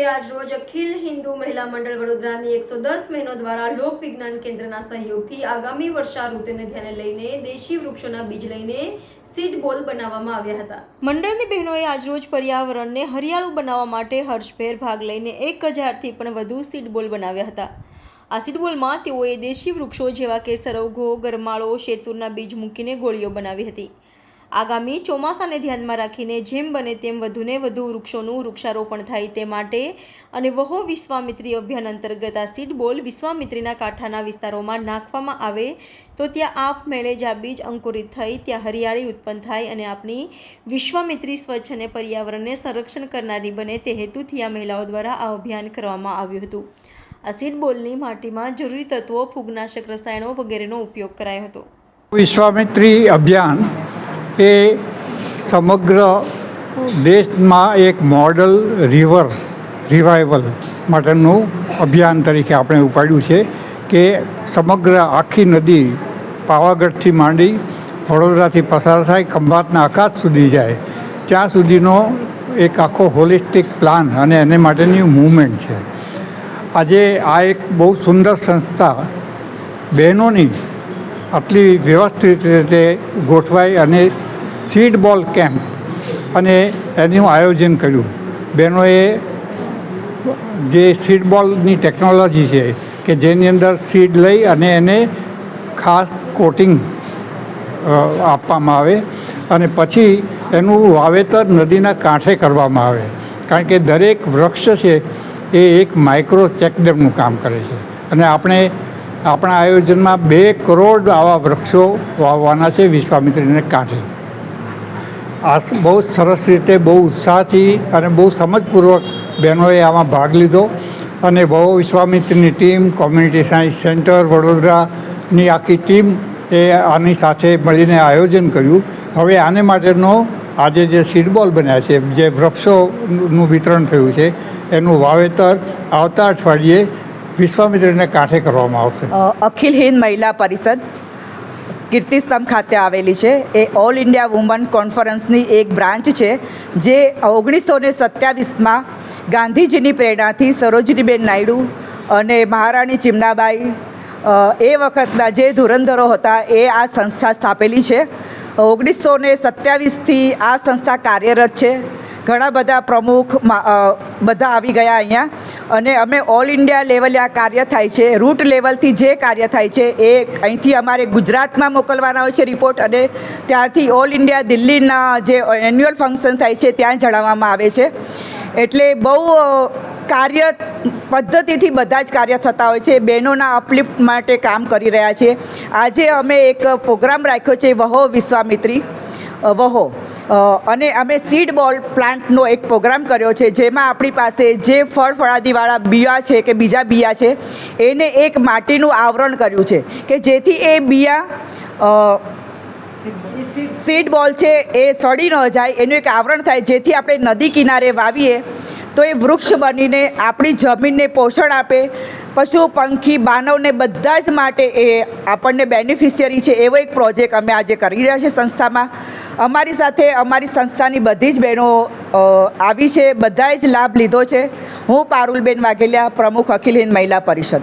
આજરોજ અખિલ હિન્દુ મહિલા મંડળ વડોદરાની એકસો દસ બહેનો દ્વારા લોક વિજ્ઞાન કેન્દ્રના સહયોગથી આગામી વર્ષા ઋતુને ધ્યાને લઈને દેશી વૃક્ષોના બીજ લઈને સીડ બોલ બનાવવામાં આવ્યા હતા. મંડળની બહેનોએ આજરોજ પર્યાવરણને હરિયાળું બનાવવા માટે હર્ષભેર ભાગ લઈને એક હજારથી પણ વધુ સીડ બોલ બનાવ્યા હતા. આ સીડબોલમાં તેઓએ દેશી વૃક્ષો જેવા કે સરવઘો ગરમાળો, શેતુરના બીજ મૂકીને ગોળીઓ બનાવી હતી. આગામી ચોમાસાને ધ્યાનમાં રાખીને જેમ બને તેમ વધુને વધુ વૃક્ષોનું વૃક્ષારોપણ થાય તે માટે અને વહો વિશ્વામિત્રી અભિયાન અંતર્ગત આ સીડ બોલ વિશ્વામિત્રીના કાંઠાના વિસ્તારોમાં નાખવામાં આવે તો ત્યાં આપમેળે જ આ બીજ અંકુરિત થઈ, ત્યાં હરિયાળી ઉત્પન્ન થાય અને આપની વિશ્વામિત્રી સ્વચ્છ અને પર્યાવરણને સંરક્ષણ કરનારી બને તે હેતુથી આ મહિલાઓ દ્વારા આ અભિયાન કરવામાં આવ્યું હતું. આ બોલની માટીમાં જરૂરી તત્વો, ફૂગનાશક રસાયણો વગેરેનો ઉપયોગ કરાયો હતો. વિશ્વામિત્રી અભિયાન એ સમગ્ર દેશમાં એક મોડલ રિવર, રિવાઇવલ માટેનું અભિયાન તરીકે આપણે ઉપાડ્યું છે કે સમગ્ર આખી નદી પાવાગઢથી માંડી વડોદરાથી પસાર થાય, ખંભાતના આકાશ સુધી જાય. ત્યાં સુધીનો એક આખો હોલિસ્ટિક પ્લાન અને એને માટેની મૂવમેન્ટ છે. આજે આ એક બહુ સુંદર સંસ્થા બહેનોની આટલી વ્યવસ્થિત રીતે ગોઠવાઈ અને સીડ બોલ કેમ્પ અને એનું આયોજન કર્યું. બહેનોએ જે સીડ બોલની ટેકનોલોજી છે કે જેની અંદર સીડ લઈ અને એને ખાસ કોટિંગ આપવામાં આવે અને પછી એનું વાવેતર નદીના કાંઠે કરવામાં આવે. કારણ કે દરેક વૃક્ષ છે એ એક માઇક્રો ચેકડેમનું કામ કરે છે. અને આપણે આપણા આયોજનમાં બે કરોડ આવા વૃક્ષો વાવવાના છે વિશ્વામિત્રીને કાંઠે. આ બહુ સરસ રીતે, બહુ ઉત્સાહથી અને બહુ સમજપૂર્વક બહેનોએ આમાં ભાગ લીધો અને બહુ વિશ્વામિત્રીની ટીમ, કોમ્યુનિટી સાયન્સ સેન્ટર, વડોદરાની આખી ટીમ એ આની સાથે મળીને આયોજન કર્યું. હવે આને માટેનો આજે જે સીડબોલ બન્યા છે, જે વૃક્ષોનું વિતરણ થયું છે, એનું વાવેતર આવતા અઠવાડિયે વિશ્વામિત્રીને કાંઠે કરવામાં આવશે. અખિલ હિન્દ મહિલા પરિષદ કીર્તિસ્તંભ ખાતે આવેલી છે. એ ઓલ ઇન્ડિયા વુમન કોન્ફરન્સની એક બ્રાન્ચ છે, જે ઓગણીસો ને સત્યાવીસમાં ગાંધીજીની પ્રેરણાથી સરોજનીબેન નાયડુ અને મહારાણી ચિમનાબાઈ એ વખતના જે ધુરંધરો હતા, એ આ સંસ્થા સ્થાપેલી છે. ઓગણીસો ને સત્યાવીસથી આ સંસ્થા કાર્યરત છે. ઘણા બધા પ્રમુખ બધા આવી ગયા અહીંયા. અને અમે ઓલ ઇન્ડિયા લેવલે આ કાર્ય થાય છે. રૂટ લેવલથી જે કાર્ય થાય છે એ અહીંથી અમારે ગુજરાતમાં મોકલવાના હોય છે રિપોર્ટ અને ત્યાંથી ઓલ ઇન્ડિયા દિલ્હીના જે એન્યુઅલ ફંક્શન થાય છે ત્યાં જણાવવામાં આવે છે. એટલે બહુ કાર્ય પદ્ધતિથી બધા જ કાર્ય થતા હોય છે. બહેનોના અપલિફ્ટ માટે કામ કરી રહ્યા છે આજે અમે એક પ્રોગ્રામ રાખ્યો છે વહો વિશ્વામિત્રી. વહો. અને અમે સીડ બોલ પ્લાન્ટનો એક પ્રોગ્રામ કર્યો છે, જેમાં આપણી પાસે જે ફળ ફળાદીવાળા બિયા છે કે બીજા બિયા છે, એને એક માટીનું આવરણ કર્યું છે, કે જેથી એ બિયા સીડ બોલ છે એ સડી ન જાય, એનું એક આવરણ થાય, જેથી આપણે નદી કિનારે વાવીએ, તો એ વૃક્ષ બનીને આપણી જમીનને પોષણ આપે, પશુ, પંખી, માનવને બધા જ માટે એ આપણને બેનિફિશિયરી છે, એવો એક પ્રોજેક્ટ અમે આજે કરી રહ્યા છીએ સંસ્થામાં. અમારી સાથે અમારી સંસ્થાની બધી જ બહેનો આવી છે, બધાએ જ લાભ લીધો છે. હું પારુલબેન વાઘેલિયા, પ્રમુખ અખિલ હિન્દ મહિલા પરિષદ.